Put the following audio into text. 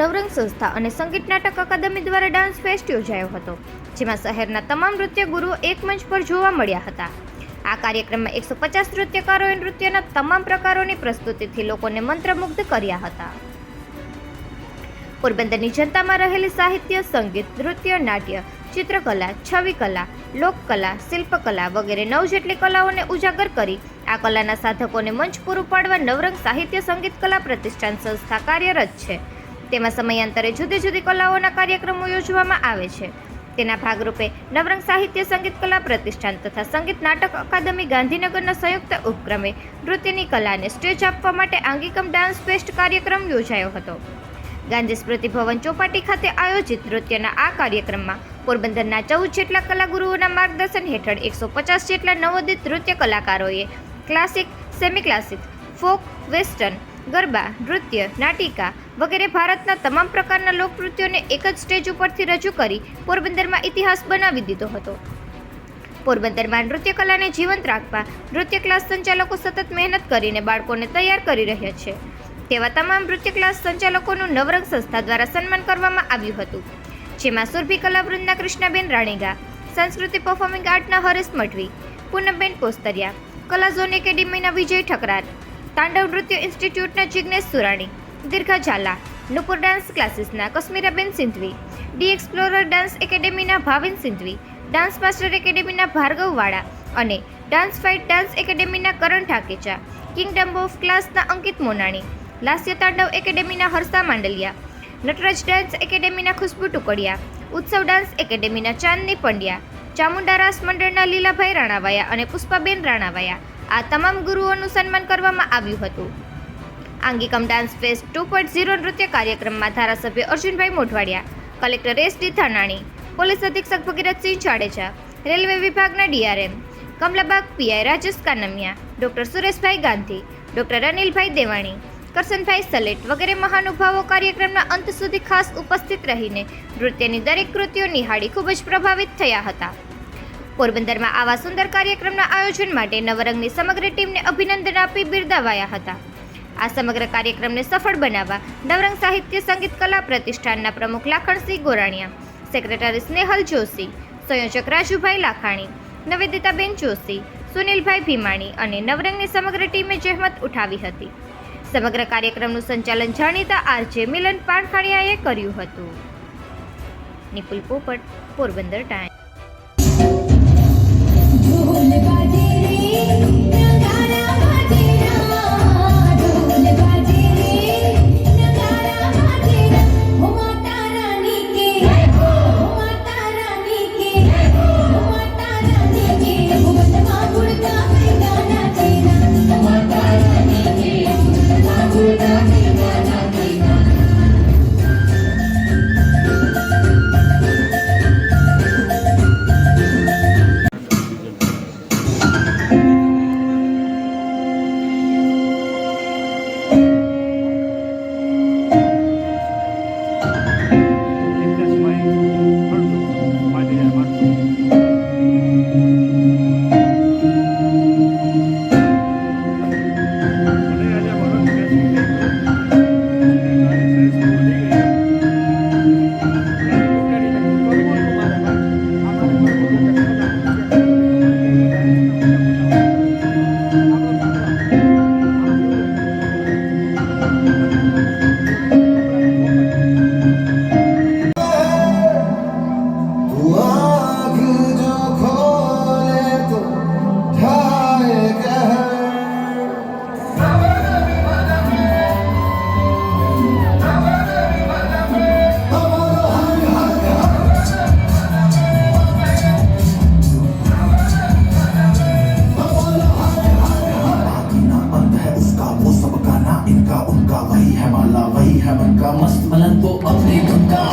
નવરંગ સંસ્થા અને સંગીત નાટક અકાદમી દ્વારા ડાન્સ ફેસ્ટ યોજાયો હતો, જેમાં શહેરના તમામ નૃત્ય ગુરુઓ એક મંચ પર જોવા મળ્યા હતા. આ કાર્યક્રમમાં એકસો પચાસ નૃત્યકારોએ નૃત્યના તમામ પ્રકારોની પ્રસ્તુતિથી લોકોને મંત્રમુગ્ધ કર્યા હતા. પોરબંદરની જનતામાં રહેલી સાહિત્ય, સંગીત, નૃત્ય, નાટ્ય, ચિત્રકલા છવિકલા લોકકલા, શિલ્પકલા વગેરે નવ જેટલી કલાઓને ઉજાગર કરી આ કલાના સાધકોને મંચ પૂરું પાડવા નવરંગ સાહિત્ય સંગીત કલા પ્રતિષ્ઠાન સંસ્થા કાર્યરત છે. તેમાં સમયાંતરે જુદી જુદી કલાઓના કાર્યક્રમો યોજવામાં આવે છે. તેના ભાગરૂપે નવરંગ સાહિત્ય સંગીત કલા પ્રતિષ્ઠાન તથા સંગીત નાટક અકાદમી ગાંધીનગરના સંયુક્ત ઉપક્રમે નૃત્યની કલાને સ્ટેજ આપવા માટે આંગિકમ ડાન્સ ફેસ્ટ કાર્યક્રમ યોજાયો હતો. ગાંધી સ્મૃતિ ભવન ચોપાટી ખાતે આયોજિત નૃત્યના આ કાર્યક્રમમાં પોરબંદરના ચૌદ જેટલા કલાગુરુઓના માર્ગદર્શન હેઠળ એકસો પચાસ જેટલા નવોદિત નૃત્ય કલાકારોએ classic semi classic folk, western garba, નૃત્ય, નાટિકા વગેરે ભારતના તમામ પ્રકારના લોકનૃત્યોને એક જ સ્ટેજ ઉપરથી રજૂ કરી પોરબંદરમાં ઇતિહાસ બનાવી દીધો હતો. પોરબંદરમાં નૃત્ય કલાને જીવંત રાખવા નૃત્ય ક્લાસ સંચાલકો સતત મહેનત કરીને બાળકોને તૈયાર કરી રહ્યા છે. તેવા તમામ નૃત્ય ક્લાસ સંચાલકોનું નવરંગ સંસ્થા દ્વારા સન્માન કરવામાં આવ્યું હતું. જેમાં સુરભી કલાવૃંદના કૃષ્ણાબેન રાણીગા સંસ્કૃતિ પરફોર્મિંગ આર્ટના હરેશ મઠવી પૂનમબેન કોસ્તરિયા, કલા ઝોન એકેડેમીના વિજય ઠકરાર તાંડવ નૃત્ય ઇન્સ્ટિટ્યૂટના Jignesh Surani, Dirgha Jhala, Nupur dance ક્લાસીસના Kashmiraben Sindhvi, D explorer dance એકેડેમીના Bhavin Sindhvi, dance master એકેડેમીના ભાર્ગવ વાળા અને ડાન્સ ફાઇટ ડાન્સ એકેડેમીના કરણ ઠાકેચા, કિંગડમ ઓફ ક્લાસના અંકિત મોનાણી, લાસ્ય તાંડવ એકેડેમીના હર્ષા માંડલિયા, નટરાજ ડાન્સ એકેડેમીના ખુશ્બુ ટુકડિયા, ઉત્સવ ડાન્સ એકેડેમીના ચાંદની પંડ્યા, ચામુંડા રાસ મંડળના લીલાભાઈ રાણાવાયા અને પુષ્પાબેન રાણાવાયા આ તમામ ગુરુઓનું સન્માન કરવામાં આવ્યું હતું. Angikam dance fest two point zero નૃત્ય કાર્યક્રમમાં ધારાસભ્ય Arjunbhai Modhwadia, collector S D Thanani, police અધિક્ષક ભગીરથસિંહ જાડેજા, રેલવે વિભાગના DRM, Kamlabag PI Rajesh Kanmiya, doctor Sureshbhai Gandhi, doctor Anilbhai Devani Karsanbhai Salet વગેરે મહાનુભાવો કાર્યક્રમના અંત સુધી ખાસ ઉપસ્થિત રહીને નૃત્યની દરેક કૃતિઓ નિહાળી ખૂબ જ પ્રભાવિત થયા હતા. પોરબંદરમાં આવા સુંદર કાર્યક્રમના આયોજન માટે નવરંગની સમગ્ર ટીમને અભિનંદન આપી બિરદાવાયા હતા. આ સમગ્ર કાર્યક્રમને સફળ બનાવવા નવરંગ સાહિત્ય સંગીત કલા પ્રતિષ્ઠાનના પ્રમુખ લાખણસિંહ ગોરાણીયા, સેક્રેટરી સ્નેહલ જોશી, સંયોજક રાજુભાઈ લાખાણી, નવેદિતાબેન જોશી, સુનિલભાઈ ભીમાણી અને નવરંગની સમગ્ર ટીમે જહેમત ઉઠાવી હતી. સમગ્ર કાર્યક્રમનું સંચાલન જાણીતા આરજે મિલન પાણખાણિયાએ કર્યું હતું. Nipul Popat, Porbandar time Música malanto ang ibang ka